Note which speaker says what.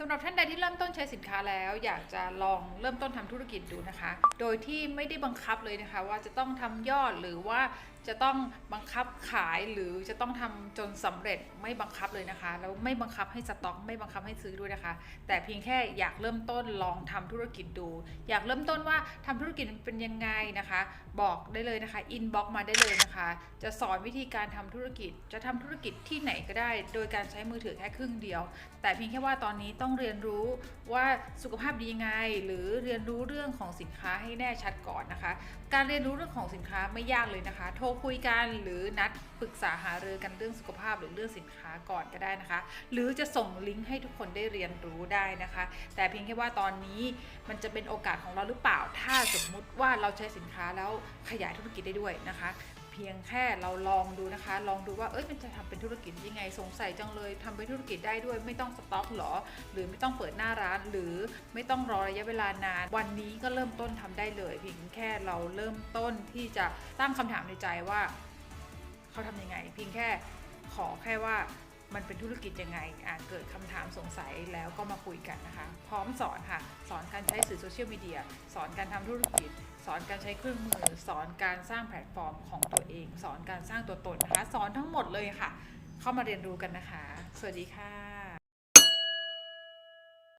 Speaker 1: สำหรับท่านใดที่เริ่มต้นใช้สินค้าแล้ว อยากจะลองเริ่มต้นทำธุรกิจดูนะคะ โดยที่ไม่ได้บังคับเลยนะคะ ว่าจะต้องทำยอดหรือว่า จะต้องบังคับขายหรือจะต้องทำจนสำเร็จไม่บังคับเลยนะคะ แล้วไม่บังคับให้สต็อกไม่บังคับให้ซื้อด้วยนะคะ แต่เพียงแค่อยากเริ่มต้นลองทำธุรกิจดู อยากเริ่มต้นว่าทำธุรกิจเป็นยังไงนะคะ บอกได้เลยนะคะอินบ็อกมาได้เลยนะคะ จะสอนวิธีการทำธุรกิจ จะทำธุรกิจที่ไหนก็ได้ โดยการใช้มือถือแค่ครึ่งเดียว แต่เพียงแค่ว่าตอนนี้ต้องเรียนรู้ว่าสุขภาพดียังไง หรือเรียนรู้เรื่องของสินค้าให้แน่ชัดก่อนนะคะ การเรียนรู้เรื่องของสินค้าไม่ยากเลยนะคะโทรคุยกันหรือนัดปรึกษาหารือกันเรื่องสุขภาพหรือเรื่องสินค้าก่อนก็ได้นะคะ หรือจะส่งลิงก์ให้ทุกคนได้เรียนรู้ได้นะคะ แต่เพียงแค่ว่าตอนนี้มันจะเป็นโอกาสของเราหรือเปล่า ถ้าสมมุติว่าเราใช้สินค้าแล้วขยายธุรกิจได้ด้วยนะคะ พียงแค่เราลองดูนะคะ ลองดูว่าเอ้ยมันจะทำเป็นธุรกิจยังไงสงสัยจังเลยทำเป็นธุรกิจได้ด้วย ไม่ต้องสต็อกหรอ หรือไม่ต้องเปิดหน้าร้าน หรือไม่ต้องรอระยะเวลานาน วันนี้ก็เริ่มต้นทำได้เลย เพียงแค่เราเริ่มต้นที่จะตั้งคำถามในใจว่า เขาทำยังไง เพียงแค่ขอแค่ว่า มันเป็นธุรกิจยังไงอะเกิดคำถามสงสัยแล้วก็มาคุยกันนะคะ พร้อมสอนค่ะ สอนการใช้สื่อโซเชียลมีเดีย สอนการทำธุรกิจ สอนการใช้เครื่องมือ สอนการสร้างแพลตฟอร์มของตัวเอง สอนการสร้างตัวตนนะคะ สอนทั้งหมดเลยค่ะ เข้ามาเรียนรู้กันนะคะ สวัสดีค่ะ